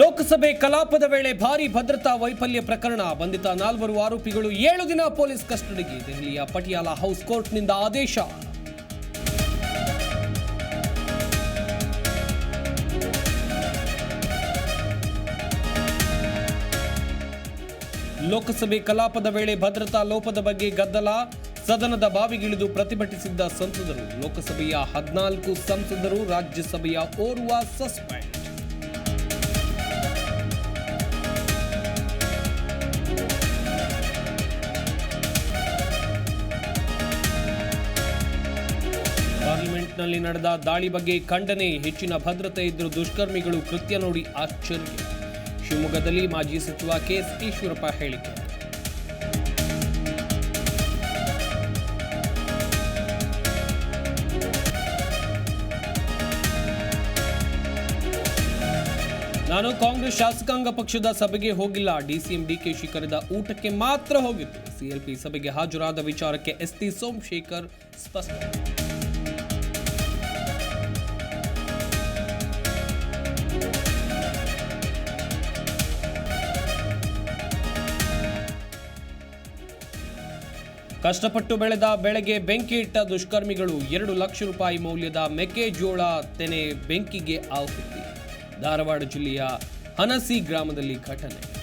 ಲೋಕಸಭೆ ಕಲಾಪದ ವೇಳೆ ಭಾರಿ ಭದ್ರತಾ ವೈಫಲ್ಯ ಪ್ರಕರಣ ಬಂಧಿತ ನಾಲ್ವರು ಆರೋಪಿಗಳು ಏಳು ದಿನ ಪೊಲೀಸ್ ಕಸ್ಟಡಿಗೆ, ದೆಹಲಿಯ ಪಟಿಯಾಲ ಹೌಸ್ ಕೋರ್ಟ್ನಿಂದ ಆದೇಶ. ಲೋಕಸಭೆ ಕಲಾಪದ ವೇಳೆ ಭದ್ರತಾ ಲೋಪದ ಬಗ್ಗೆ ಗದ್ದಲ, ಸದನದ ಬಾವಿಗಿಳಿದು ಪ್ರತಿಭಟಿಸಿದ್ದ ಸಂಸದರು. ಲೋಕಸಭೆಯ ಹದಿನಾಲ್ಕು ಸಂಸದರು, ರಾಜ್ಯಸಭೆಯ ಓರ್ವ ಸಸ್ಪೆಂಡ್. ಪಾರ್ಲಿಮೆಂಟ್ನಲ್ಲಿ ನಡೆದ ದಾಳಿ ಬಗ್ಗೆ ಖಂಡನೆ, ಹೆಚ್ಚಿನ ಭದ್ರತೆ ಇದ್ದರು ದುಷ್ಕರ್ಮಿಗಳು ಕೃತ್ಯ ನೋಡಿ ಆಶ್ಚರ್ಯ. ಶಿವಮೊಗ್ಗದಲ್ಲಿ ಮಾಜಿ ಸಚಿವ ಕೆಎಸ್ ಈಶ್ವರಪ್ಪ ಹೇಳಿಕೆ. ನಾನು ಕಾಂಗ್ರೆಸ್ ಶಾಸಕಾಂಗ ಪಕ್ಷದ ಸಭೆಗೆ ಹೋಗಿಲ್ಲ. ಡಿಸಿಎಂ ಡಿಕೆಶಿ ಕರೆದ ಊಟಕ್ಕೆ ಮಾತ್ರ ಹೋಗಿತ್ತು ಸಿಎಲ್ಪಿ ಸಭೆಗೆ ಹಾಜರಾದ ವಿಚಾರಕ್ಕೆ ಎಸ್ಟಿ ಸೋಮಶೇಖರ್ ಸ್ಪಷ್ಟನೆ ಕಷ್ಟಪಟ್ಟು ಬೆಳೆದ ಬೆಳೆಗೆ ಬೆಂಕಿ ಇಟ್ಟ ದುಷ್ಕರ್ಮಿಗಳು ಎರಡು ಲಕ್ಷ ರೂಪಾಯಿ ಮೌಲ್ಯದ ಮೆಕ್ಕೆಜೋಳ ತೆನೆ ಬೆಂಕಿಗೆ ಆಹುತಿ. ಧಾರವಾಡ ಜಿಲ್ಲೆಯ ಹನಸಿ ಗ್ರಾಮದಲ್ಲಿ ಘಟನೆ.